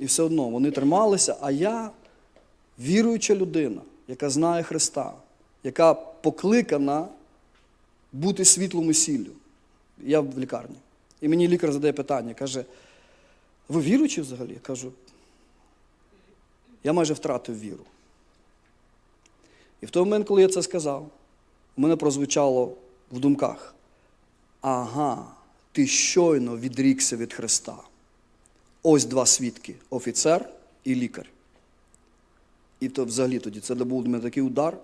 І все одно вони трималися, а я віруюча людина, яка знає Христа, яка покликана бути світлом і сіллю. Я в лікарні. І мені лікар задає питання, каже: ви віруючі взагалі? Я кажу, я майже втратив віру. І в той момент, коли я це сказав, у мене прозвучало в думках: ага, ти щойно відрікся від Христа. Ось два свідки офіцер і лікар. І то взагалі тоді це був для мене такий удар.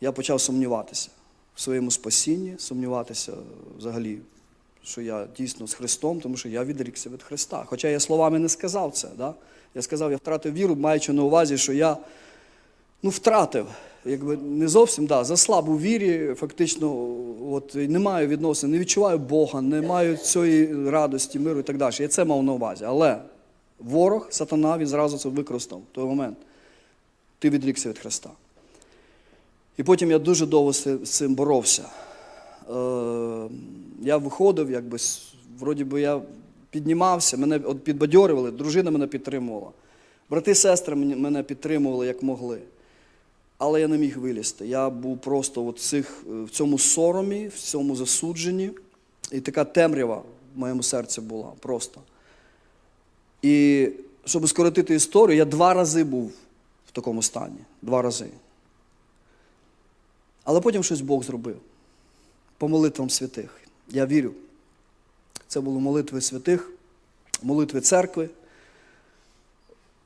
Я почав сумніватися в своєму спасінні, сумніватися взагалі, що я дійсно з Христом, тому що я відрікся від Христа. Хоча я словами не сказав це. Да? Я сказав, я втратив віру, маючи на увазі, що я ну, втратив, якби не зовсім да, заслаб у вірі, фактично, от, не маю відносин, не відчуваю Бога, не маю цієї радості, миру і так далі. Я це мав на увазі. Але ворог, сатана, він зразу це використав в той момент. Ти відрікся від Христа. І потім я дуже довго з цим- боровся. Е, я виходив, якби, вроді би я піднімався, мене підбадьорювали, дружина мене підтримувала. Брати і сестри мене підтримували як могли. Але я не міг вилізти. Я був просто от в, цих, е, в цьому соромі, в цьому засудженні. І така темрява в моєму серці була просто. І щоб скоротити історію, я два рази був в такому стані. Два рази. Але потім щось Бог зробив. По молитвам святих. Я вірю. Це були молитви святих, молитви церкви,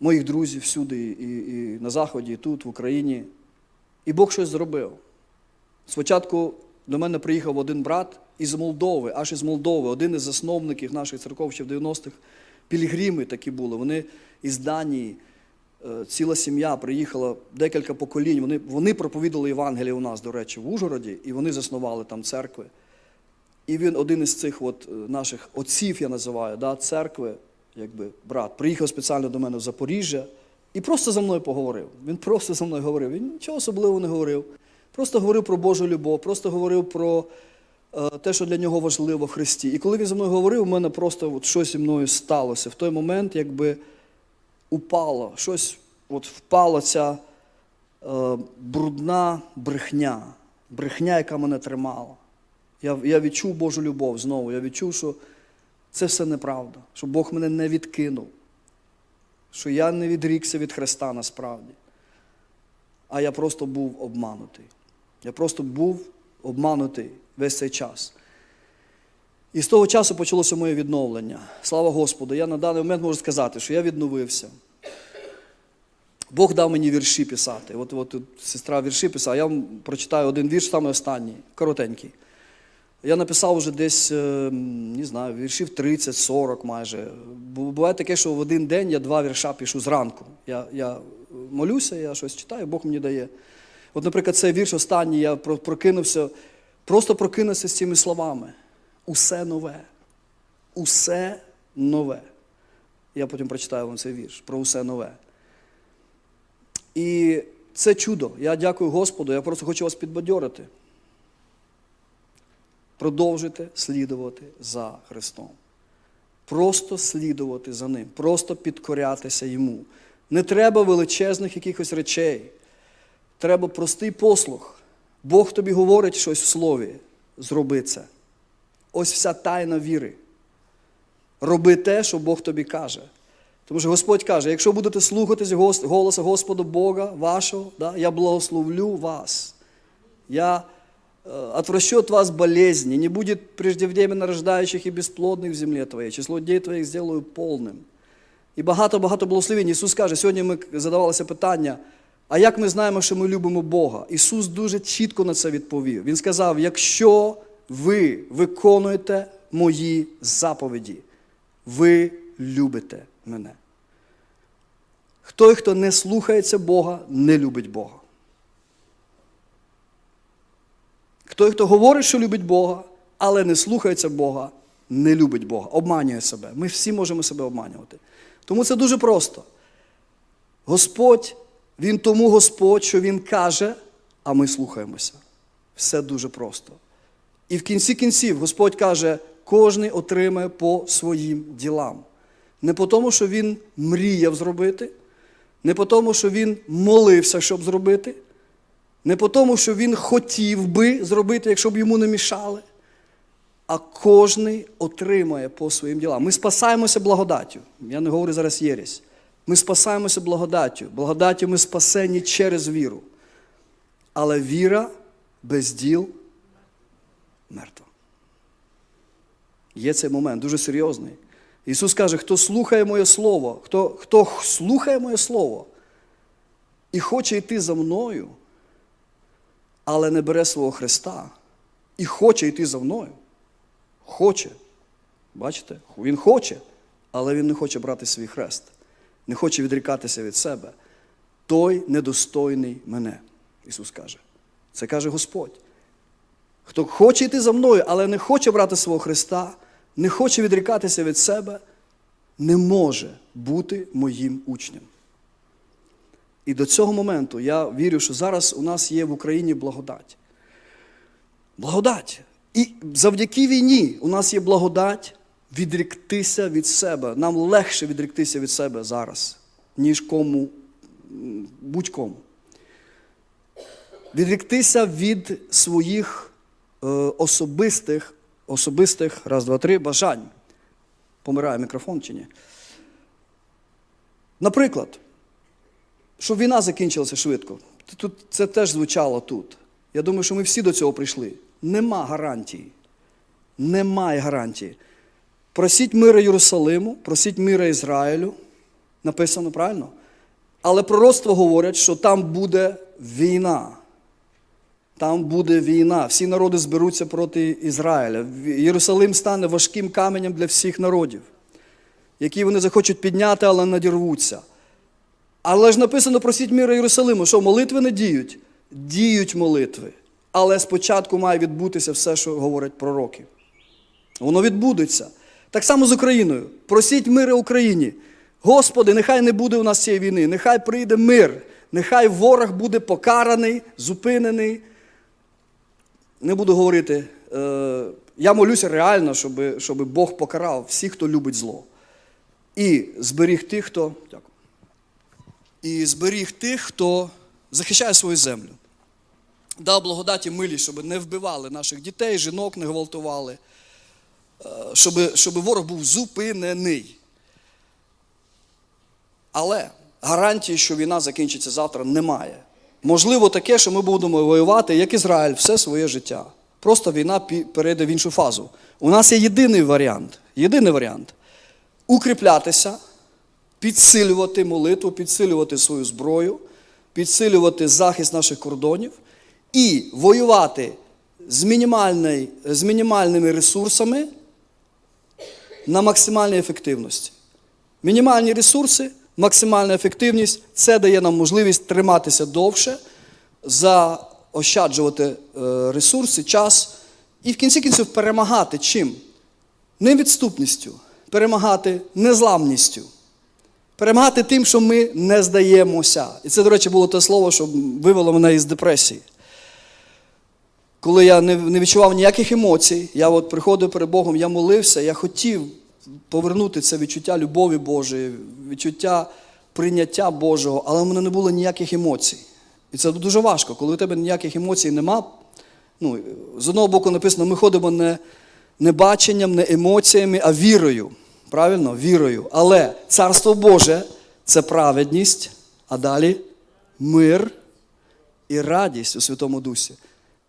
моїх друзів всюди, і, і на Заході, і тут, в Україні. І Бог щось зробив. Спочатку до мене приїхав один брат із Молдови, аж із Молдови, один із засновників наших церков ще в 90-х. Пілігрими такі були. Вони із Данії, е, ціла сім'я приїхала, декілька поколінь. Вони, вони проповідали Євангеліє у нас, до речі, в Ужгороді, і вони заснували там церкви. І він один із цих от е, наших отців, я називаю, да, церкви, якби брат, приїхав спеціально до мене в Запоріжжя і просто за мною поговорив. Він просто за мною говорив. Він нічого особливого не говорив. Просто говорив про Божу любов, просто говорив про е, те, що для нього важливо в Христі. І коли він за мною говорив, у мене просто от щось зі мною сталося. В той момент, якби упало, щось от впала ця е, брудна брехня, брехня, яка мене тримала. Я, я відчув Божу любов знову. Я відчув, що це все неправда, що Бог мене не відкинув, що я не відрікся від Христа насправді. А я просто був обманутий. Я просто був обманутий весь цей час. І з того часу почалося моє відновлення. Слава Господу, я на даний момент можу сказати, що я відновився. Бог дав мені вірші писати. От, от сестра вірші писала, я вам прочитаю один вірш, саме останній, коротенький. Я написав вже десь, е, не знаю, віршів 30-40 майже. Буває таке, що в один день я два вірша пишу зранку. Я, я молюся, я щось читаю, Бог мені дає. От, наприклад, цей вірш останній, я прокинувся, просто прокинувся з цими словами. Усе нове. Усе нове. Я потім прочитаю вам цей вірш про усе нове. І це чудо. Я дякую Господу. Я просто хочу вас підбадьорити. Продовжуйте слідувати за Христом. Просто слідувати за Ним, просто підкорятися Йому. Не треба величезних якихось речей. Треба простий послух. Бог тобі говорить щось в слові. Зроби це. Ось вся тайна віри. Роби те, що Бог тобі каже. Тому що Господь каже, якщо будете слухатись голосу Господа Бога вашого, да, я благословлю вас. Я отвращу от вас болезни, не будет преждевременно рождающих и бесплодных в земле твоей, число дней твоїх сделаю повним. І багато-багато благословень. Ісус каже, сьогодні ми задавалися питання, а як ми знаємо, що ми любимо Бога? Ісус дуже чітко на це відповів. Він сказав: якщо ви виконуєте мої заповіді, ви любите мене. Той, хто не слухається Бога, не любить Бога. Той, хто говорить, що любить Бога, але не слухається Бога, не любить Бога, обманює себе. Ми всі можемо себе обманювати. Тому це дуже просто. Господь, Він тому Господь, що Він каже, а ми слухаємося. Все дуже просто. І в кінці кінців Господь каже, кожен отримає по своїм ділам. Не по тому, що він мріяв зробити, не по тому, що він молився, щоб зробити, не по тому, що він хотів би зробити, якщо б йому не мішали. А кожний отримає по своїм ділам. Ми спасаємося благодаттю. Я не говорю зараз єресь. Ми спасаємося благодаттю. Благодаттю ми спасені через віру. Але віра без діл мертва. Є цей момент дуже серйозний. Ісус каже, хто слухає моє Слово, хто, хто слухає моє Слово і хоче йти за мною, але не бере свого Христа, і хоче йти за мною. Хоче. Бачите? Він хоче, але він не хоче брати свій хрест, не хоче відрікатися від себе. Той недостойний мене, Ісус каже. Це каже Господь. Хто хоче йти за мною, але не хоче брати свого Христа, не хоче відрікатися від себе, не може бути моїм учнем. І до цього моменту я вірю, що зараз у нас є в Україні благодать. Благодать. І завдяки війні у нас є благодать відріктися від себе. Нам легше відріктися від себе зараз, ніж кому, будь-кому. Відріктися від своїх е, особистих, особистих, раз, два, три, бажань. Помирає мікрофон чи ні? Наприклад, щоб війна закінчилася швидко. Тут це теж звучало тут. Я думаю, що ми всі до цього прийшли. Нема гарантії. Немає гарантії. Просіть мира Єрусалиму, просіть мира Ізраїлю. Написано правильно? Але пророцтво говорять, що там буде війна. Там буде війна. Всі народи зберуться проти Ізраїля. Єрусалим стане важким каменем для всіх народів, які вони захочуть підняти, але надірвуться. Але ж написано просіть міра Єрусалиму, що молитви не діють? Діють молитви. Але спочатку має відбутися все, що говорять пророки. Воно відбудеться. Так само з Україною. Просіть мира Україні. Господи, нехай не буде у нас цієї війни, нехай прийде мир, нехай ворог буде покараний, зупинений. Не буду говорити. Е, я молюся реально, щоб, щоб Бог покарав всіх, хто любить зло. І зберіг тих, хто. Дякую. І зберіг тих, хто захищає свою землю. Дав благодаті милі, щоб не вбивали наших дітей, жінок не гвалтували, е, щоб, щоб ворог був зупинений. Але гарантії, що війна закінчиться завтра, немає. Можливо, таке, що ми будемо воювати, як Ізраїль, все своє життя. Просто війна перейде в іншу фазу. У нас є єдиний варіант. Єдиний варіант укріплятися, підсилювати молитву, підсилювати свою зброю, підсилювати захист наших кордонів і воювати з, з мінімальними ресурсами на максимальній ефективності. Мінімальні ресурси, максимальна ефективність це дає нам можливість триматися довше, заощаджувати е, ресурси, час і в кінці кінців перемагати чим? Невідступністю, перемагати незламністю. Перемагати тим, що ми не здаємося. І це, до речі, було те слово, що вивело мене із депресії. Коли я не, відчував ніяких емоцій, я от приходив перед Богом, я молився, я хотів повернути це відчуття любові Божої, відчуття прийняття Божого, але в мене не було ніяких емоцій. І це дуже важко, коли у тебе ніяких емоцій нема. Ну, з одного боку написано, ми ходимо не, не баченням, не емоціями, а вірою. Правильно? Вірою. Але Царство Боже це праведність, а далі мир і радість у Святому Дусі.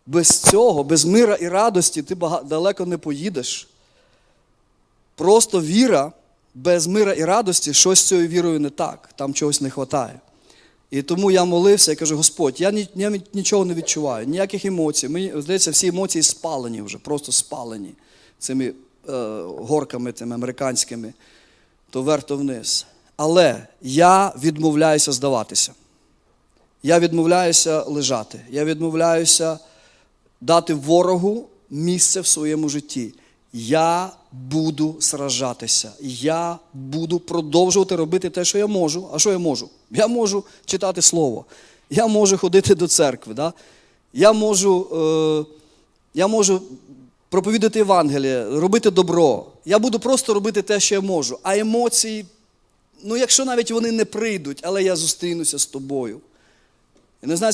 Без цього, без мира і радості ти далеко не поїдеш. Просто віра без мира і радості, щось з цією вірою не так, там чогось не вистачає. І тому я молився і кажу, Господь, я, ні- я нічого не відчуваю, ніяких емоцій. Мені здається, всі емоції спалені вже, просто спалені цими горками цими американськими, то вверх, то вниз. Але я відмовляюся здаватися. Я відмовляюся лежати. Я відмовляюся дати ворогу місце в своєму житті. Я буду сражатися. Я буду продовжувати робити те, що я можу. А що я можу? Я можу читати слово. Я можу ходити до церкви. Да? Я, можу, е, я можу проповідати Євангеліє, робити добро. Я буду просто робити те, що я можу. А емоції, ну якщо навіть вони не прийдуть, але я зустрінуся з тобою. Я не знаю,